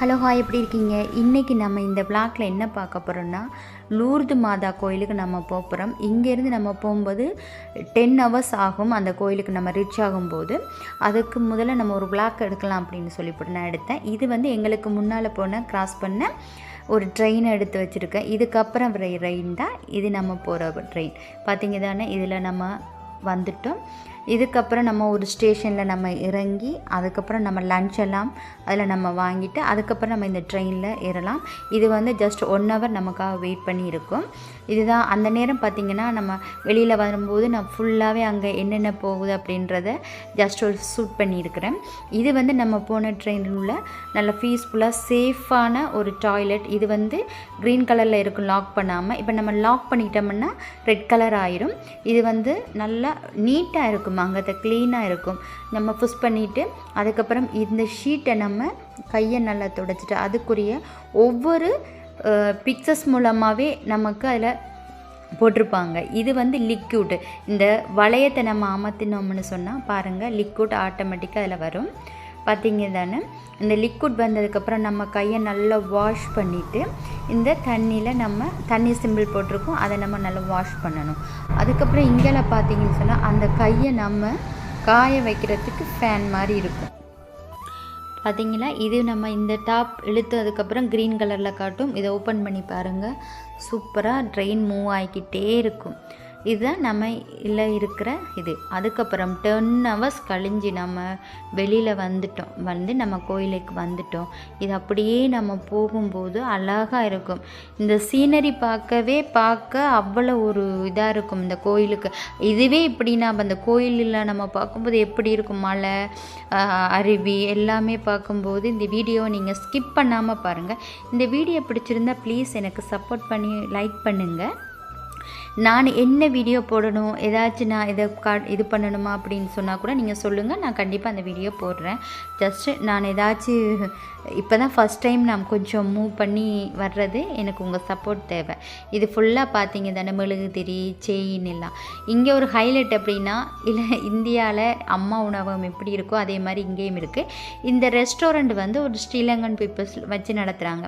Hello hi எப்படி இருக்கீங்க? இன்றைக்கி நம்ம இந்த பிளாக்ல என்ன பார்க்க போகிறோம்னா லூர்து மாதா கோயிலுக்கு நம்ம போக போகிறோம் இங்கேருந்து நம்ம போகும்போது டென் ஹவர்ஸ் ஆகும் அந்த கோயிலுக்கு நம்ம ரீச் ஆகும்போது. அதுக்கு முதல்ல நம்ம ஒரு பிளாக் எடுக்கலாம் அப்படின்னு சொல்லிவிட்டு நான் எடுத்தேன். இது வந்து எங்களுக்கு முன்னால் போன கிராஸ் பண்ண ஒரு ட்ரெயின் எடுத்து வச்சுருக்கேன். இதுக்கப்புறம் ரெயின் தான். இது நம்ம போகிற ட்ரெயின் பார்த்தீங்க தானே இதில் நம்ம வந்துட்டோம். இதுக்கப்புறம் நம்ம ஒரு ஸ்டேஷனில் நம்ம இறங்கி அதுக்கப்புறம் நம்ம லஞ்ச் எல்லாம் அதில் நம்ம வாங்கிட்டு அதுக்கப்புறம் நம்ம இந்த ட்ரெயினில் ஏறலாம். இது வந்து ஜஸ்ட் ஒன் ஹவர் நமக்காக வெயிட் பண்ணி இருக்கும் இதுதான் அந்த நேரம் பார்த்திங்கன்னா நம்ம வெளியில் வரும்போது நான் ஃபுல்லாகவே அங்கே என்னென்ன போகுது அப்படின்றத ஜஸ்ட் ஒரு ஷூட் பண்ணியிருக்கிறேன். இது வந்து நம்ம போன ட்ரெயினில் உள்ள நல்ல பீஸ்ஃபுல்லாக சேஃபான ஒரு டாய்லெட் இது வந்து க்ரீன் கலரில் இருக்கும் லாக் பண்ணாமல் இப்போ நம்ம லாக் பண்ணிட்டோம்னா ரெட் கலர் ஆயிரும். இது வந்து நல்லா நீட்டாக இருக்கும்? அங்கே க்ளீனாக இருக்கும். நம்ம புஷ் பண்ணிவிட்டு அதுக்கப்புறம் இந்த ஷீட்டை நம்ம கையை நல்லா துடைச்சிட்டு அதுக்குரிய ஒவ்வொரு பிக்சர்ஸ் மூலமாகவே நமக்கு அதில் போட்டிருப்பாங்க. இது வந்து லிக்யூட் இந்த வளையத்தை நம்ம அமர்த்தினோம்னு சொன்னால் பாருங்கள் லிக்யூட் ஆட்டோமேட்டிக்காக அதில் வரும். பார்த்தீங்க தானே இந்த லிக்விட் வந்ததுக்கப்புறம் நம்ம கையை நல்லா வாஷ் பண்ணிவிட்டு இந்த தண்ணியில் நம்ம தண்ணி சிம்பிள் போட்டிருக்கோம் அதை நம்ம நல்லா வாஷ் பண்ணணும். அதுக்கப்புறம் இங்கெல்லாம் பார்த்தீங்கன்னு சொன்னால் அந்த கையை நம்ம காய வைக்கிறதுக்கு ஃபேன் மாதிரி இருக்கும். பார்த்தீங்களா இது நம்ம இந்த டாப் இழுத்ததுக்கப்புறம் க்ரீன் கலரில் காட்டும். இதை ஓப்பன் பண்ணி பாருங்கள் சூப்பராக ட்ரெயின் மூவ் ஆகிக்கிட்டே இருக்கும். இதுதான் நம்ம இல்லை இருக்கிற இது. அதுக்கப்புறம் டென் ஹவர்ஸ் கழிஞ்சு நம்ம வெளியில் வந்துட்டோம். வந்து நம்ம கோயிலுக்கு வந்துட்டோம். இது அப்படியே நம்ம போகும்போது அழகாக இருக்கும். இந்த சீனரி பார்க்கவே பார்க்க அவ்வளோ ஒரு இதாக இருக்கும் இந்த கோயிலுக்கு. இதுவே இப்படின்னா அந்த கோயிலில் நம்ம பார்க்கும்போது எப்படி இருக்கும்? மலை அருவி எல்லாமே பார்க்கும்போது இந்த வீடியோவை நீங்கள் ஸ்கிப் பண்ணாமல் பாருங்கள் இந்த வீடியோ பிடிச்சிருந்தா ப்ளீஸ் எனக்கு சப்போர்ட் பண்ணி லைக் பண்ணுங்கள் நான் என்ன வீடியோ போடணும்? ஏதாச்சும் நான் இதை கா இது பண்ணணுமா அப்படின்னு சொன்னால் கூட நீங்கள் சொல்லுங்கள் நான் கண்டிப்பாக அந்த வீடியோ போடுறேன். ஜஸ்ட்டு நான் ஏதாச்சும் இப்போ தான் ஃபஸ்ட் டைம் நான் கொஞ்சம் மூவ் பண்ணி வர்றது எனக்கு உங்கள் சப்போர்ட் தேவை. இது ஃபுல்லாக பார்த்தீங்க தானே மெழுகுதிரி செயின் எல்லாம். இங்கே ஒரு ஹைலைட் அப்படின்னா இல்லை இந்தியாவில் அம்மா உணவகம் எப்படி இருக்கோ அதே மாதிரி இங்கேயும் இருக்குது இந்த ரெஸ்டாரண்ட் வந்து ஒரு ஸ்ரீலங்கன் பீப்புள்ஸ் வச்சு நடத்துகிறாங்க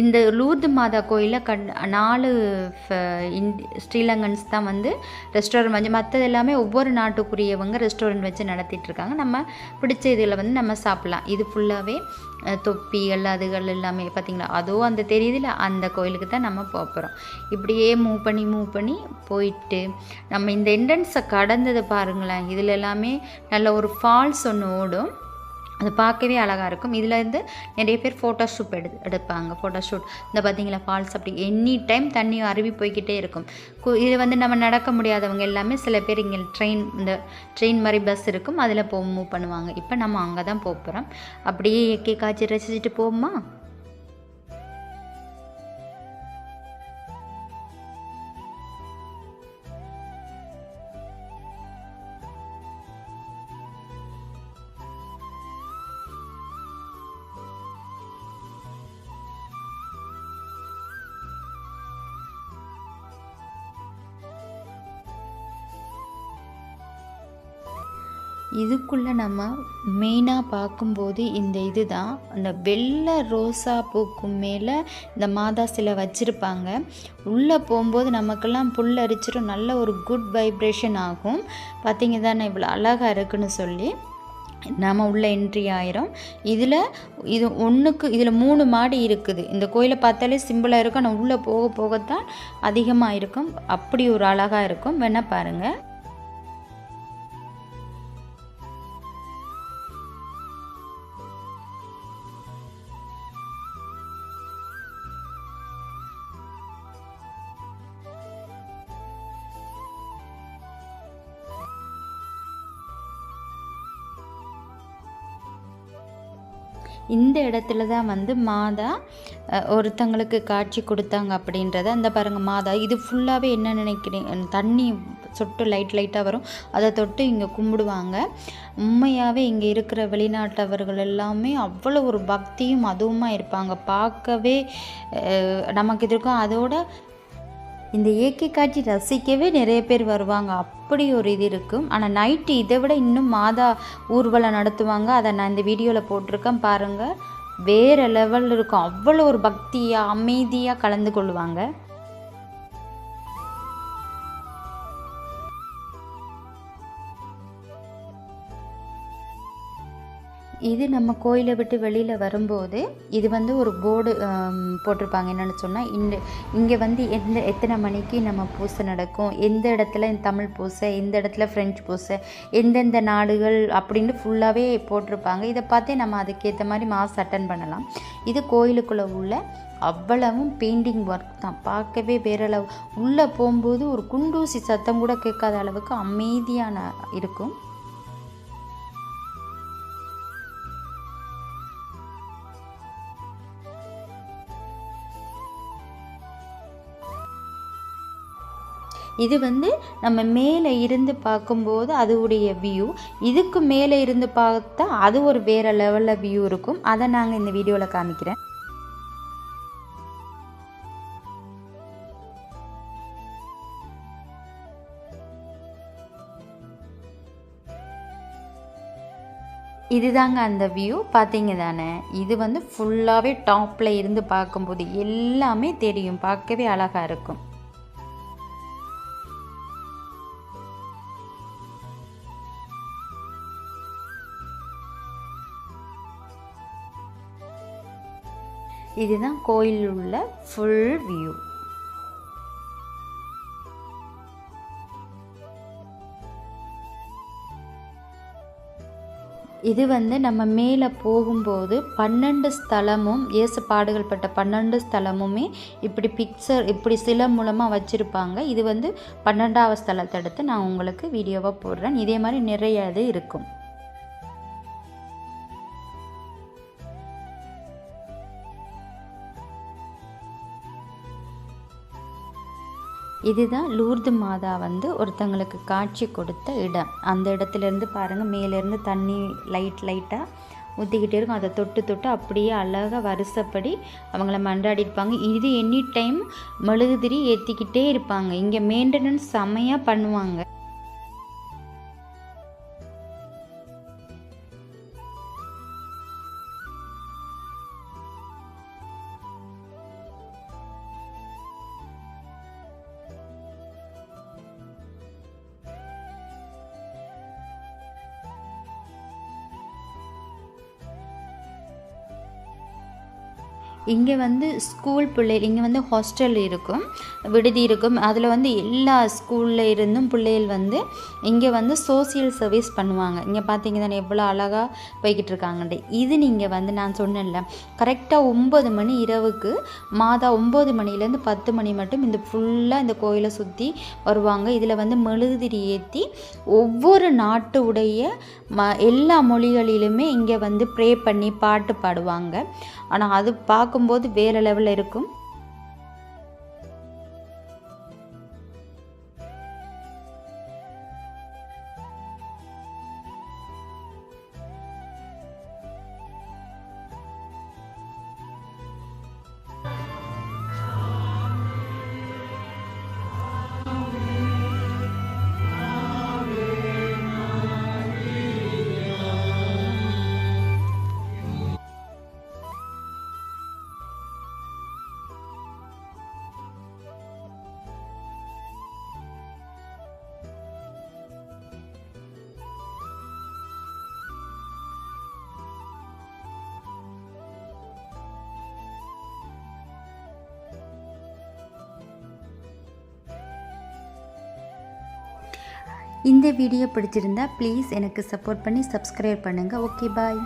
இந்த லூர்து மாதா கோயிலில் கண் நாலு ஸ்ரீலங்கன்ஸ் தான் வந்து ரெஸ்டாரண்ட் வந்து மற்றது எல்லாமே ஒவ்வொரு நாட்டுக்குரியவங்க ரெஸ்டாரண்ட் வச்சு நடத்திட்டு இருக்காங்க. நம்ம பிடிச்ச இதில் வந்து நம்ம சாப்பிட்லாம். இது ஃபுல்லாகவே தொப்பிகள் அதுகள் எல்லாமே பார்த்திங்களா அதுவும் அந்த தெரியுதுல அந்த கோயிலுக்கு தான் நம்ம போக போகிறோம் இப்படியே மூவ் பண்ணி மூவ் பண்ணி போயிட்டு நம்ம இந்த என்ட்ரன்ஸை கடந்ததை பாருங்களேன். இதில் எல்லாமே நல்ல ஒரு ஃபால்ஸ் ஒன்று ஓடும். அது பார்க்கவே அழகாக இருக்கும். இதுலேருந்து நிறைய பேர் ஃபோட்டோ ஷூட் எடு எடுப்பாங்க. ஃபோட்டோ ஷூட் இந்த பார்த்தீங்களா ஃபால்ஸ் அப்படி எனி டைம் தண்ணி அருவி போய்கிட்டே இருக்கும். இது வந்து நம்ம நடக்க முடியாதவங்க எல்லாமே சில பேர் இங்கே ட்ரெயின் இந்த ட்ரெயின் மாதிரி பஸ் இருக்கும். அதில் போ மூவ் பண்ணுவாங்க. இப்போ நம்ம அங்கே தான் போக போகிறோம் அப்படியே இயற்கை காய்ச்சி ரசிச்சுட்டு போவோமா? இதுக்குள்ளே நம்ம மெயினாக பார்க்கும்போது இந்த இது தான் அந்த வெள்ளை ரோசா பூக்கும் மேலே இந்த மாதா சிலை வச்சுருப்பாங்க. உள்ளே போகும்போது நமக்கெல்லாம் புல் அரிச்சிடும் நல்ல ஒரு குட் வைப்ரேஷன் ஆகும். பார்த்திங்க தானே இவ்வளோ அழகாக இருக்குன்னு சொல்லி. நாம் உள்ள என்ட்ரி ஆயிரும். இதில் இது ஒன்றுக்கு இதில் மூணு மாடி இருக்குது. இந்த கோயிலை பார்த்தாலே சிம்பிளாக இருக்கும். ஆனால் உள்ளே போக போகத்தான் அதிகமாக இருக்கும். அப்படி ஒரு அழகாக இருக்கும். வேணால் பாருங்கள் இந்த இடத்துல தான் வந்து மாதா ஒருத்தங்களுக்கு காட்சி கொடுத்தாங்க அப்படின்றத அந்த பாருங்கள் மாதா இது ஃபுல்லாகவே என்ன நினைக்கிறீங்க? தண்ணி சொட்டு லைட் லைட்டாக வரும். அதை தொட்டு இங்கே கும்பிடுவாங்க. உண்மையாகவே இங்கே இருக்கிற வெளிநாட்டவர்கள் எல்லாமே அவ்வளோ ஒரு பக்தியும் அதுவுமா இருப்பாங்க. பார்க்கவே நமக்கு இது இருக்கும் அதோட இந்த இயற்கை காட்சி ரசிக்கவே நிறைய பேர் வருவாங்க. அப்படி ஒரு இது இருக்கும். ஆனால் நைட்டு இதை விட இன்னும் மாதா ஊர்வலம் நடத்துவாங்க. அதை நான் இந்த வீடியோவில் போட்டிருக்கேன். பாருங்கள் வேறு லெவலில் இருக்கும். அவ்வளோ ஒரு பக்தியாக அமைதியாக கலந்து கொள்ளுவாங்க. இது நம்ம கோயிலை விட்டு வெளியில் வரும்போது இது வந்து ஒரு போர்டு போட்டிருப்பாங்க. என்னென்னு சொன்னால் இந்த இங்கே வந்து எந்த எத்தனை மணிக்கு நம்ம பூசை நடக்கும் எந்த இடத்துல தமிழ் பூசை எந்த இடத்துல ஃப்ரெஞ்ச் பூசை எந்தெந்த நாடுகள் அப்படின்னு ஃபுல்லாகவே போட்டிருப்பாங்க. இதை பார்த்தே நம்ம அதுக்கேற்ற மாதிரி மாஸ் அட்டன் பண்ணலாம். இது கோயிலுக்குள்ளே உள்ள அவ்வளவும் பெயிண்டிங் ஒர்க் தான். பார்க்கவே வேறளவு. உள்ளே போகும்போது ஒரு குண்டூசி சத்தம் கூட கேட்காத அளவுக்கு அமைதியான இருக்கும். இது வந்து நம்ம மேலே இருந்து பார்க்கும்போது அதுவுடைய வியூ இதுக்கு மேலே இருந்து பார்த்தா அது ஒரு வேறு லெவலில் வியூ இருக்கும். அதை நாங்கள் இந்த வீடியோவில் காமிக்கிறேன். இதுதாங்க அந்த வியூ பார்த்தீங்க தானே? இது வந்து ஃபுல்லாகவே டாப்பில் இருந்து பார்க்கும்போது எல்லாமே தெரியும். பார்க்கவே அழகாக இருக்கும். இதுதான் கோயிலில் உள்ள ஃபுல் வியூ இது வந்து நம்ம மேலே போகும்போது பன்னெண்டு ஸ்தலமும் இயேசு பாடுகள் பட்ட பன்னெண்டு ஸ்தலமுமே இப்படி பிக்சர் இப்படி சில மூலமாக வச்சுருப்பாங்க. இது வந்து பன்னெண்டாவது ஸ்தலத்தை எடுத்து நான் உங்களுக்கு வீடியோவாக போடுறேன். இதே மாதிரி நிறைய இது இருக்கும். இதுதான் லூர்து மாதா வந்து ஒருத்தங்களுக்கு காட்சி கொடுத்த இடம். அந்த இடத்துலேருந்து பாருங்கள் மேலேருந்து தண்ணி லைட் லைட்டாக ஊற்றிக்கிட்டே இருக்கும். அதை தொட்டு தொட்டு அப்படியே அழகாக வருஷப்படி அவங்கள மன்றாடிருப்பாங்க இது எனி டைம் மெழுகுதிரி ஏற்றிக்கிட்டே இருப்பாங்க. இங்கே மெயின்டெனன்ஸ் செம்மையாக பண்ணுவாங்க. இங்கே வந்து ஸ்கூல் பிள்ளை இங்கே வந்து ஹாஸ்டல் இருக்கும் விடுதி இருக்கும். அதில் வந்து எல்லா ஸ்கூலில் இருந்தும் பிள்ளைகள் வந்து இங்கே வந்து சோசியல் சர்வீஸ் பண்ணுவாங்க. இங்கே பார்த்தீங்கன்னா எவ்வளோ அழகாக போய்கிட்டு இருக்காங்கன்ட்டு. இது நீங்கள் வந்து நான் சொன்னேன்ல கரெக்டாக ஒம்பது மணி இரவுக்கு மாதா ஒம்பது மணிலேருந்து பத்து மணி மட்டும் இந்த ஃபுல்லாக இந்த கோயிலை சுற்றி வருவாங்க. இதில் வந்து மெழுகுதிரி ஏற்றி ஒவ்வொரு நாட்டு உடைய ம எல்லா மொழிகளிலுமே இங்கே வந்து ப்ரே பண்ணி பாட்டு பாடுவாங்க. ஆனால் அது பார்க்க பார்க்கும்போது வேறு லெவலில் இருக்கும். இந்த வீடியோ பிடிச்சிருந்தா ப்ளீஸ் எனக்கு சப்போர்ட் பண்ணி சப்ஸ்கிரைப் பண்ணுங்கள் ஓகே பாய்